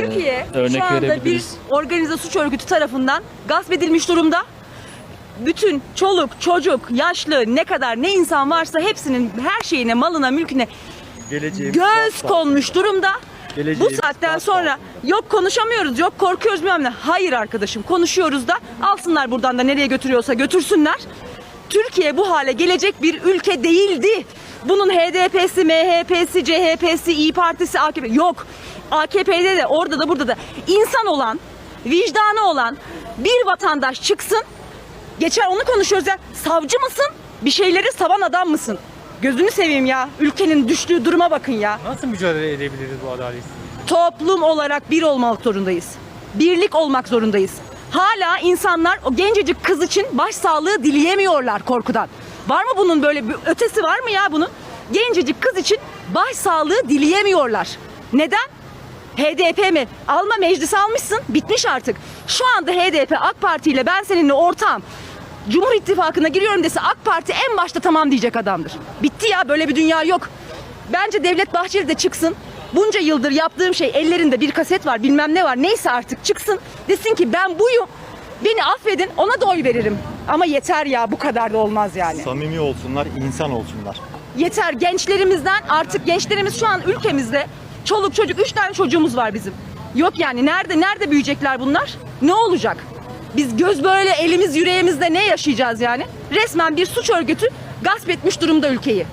Türkiye örnek şu anda bir verebiliriz. organize suç örgütü tarafından gasp edilmiş durumda. Bütün çoluk, çocuk, yaşlı ne kadar ne insan varsa hepsinin her şeyine, malına, mülküne Geleceğimiz göz konmuş durumda. Bu Geleceğimiz saatten gaz sonra altında. yok konuşamıyoruz, yok korkuyoruz bilmem ne. Hayır arkadaşım konuşuyoruz da alsınlar buradan da nereye götürüyorsa götürsünler. Türkiye bu hale gelecek bir ülke değildi. Bunun HDP'si, MHP'si, CHP'si, İyi Partisi, AKP yok. AKP'de de orada da burada da insan olan, vicdanı olan bir vatandaş çıksın. Geçen onu konuşuyoruz ya. Savcı mısın? Bir şeyleri savan adam mısın? Gözünü seveyim ya. Ülkenin düştüğü duruma bakın ya Nasıl mücadele edebiliriz bu adaletsizlikle? toplum olarak bir olmak zorundayız. Birlik olmak zorundayız. Hala insanlar o gencecik kız için başsağlığı dileyemiyorlar korkudan. Var mı bunun böyle bir ötesi var mı ya bunun? Gencecik kız için başsağlığı dileyemiyorlar. Neden? HDP mi? Alma meclisi almışsın. Bitmiş artık. Şu anda HDP AK Parti ile ben seninle ortağım. Cumhur İttifakı'na giriyorum dese AK Parti en başta tamam diyecek adamdır. Bitti ya böyle bir dünya yok. Bence Devlet Bahçeli de çıksın. Bunca yıldır yaptığım şey ellerinde bir kaset var bilmem ne var neyse artık çıksın. Desin ki ben buyum. Beni affedin ona da oy veririm. Ama yeter ya bu kadar da olmaz yani. Samimi olsunlar, insan olsunlar. Yeter gençlerimizden artık gençlerimiz şu an ülkemizde çoluk çocuk üç tane çocuğumuz var bizim. Yok yani nerede nerede büyüyecekler bunlar? Ne olacak? Biz göz böyle elimiz yüreğimizde ne yaşayacağız yani? Resmen bir suç örgütü gasp etmiş durumda ülkeyi.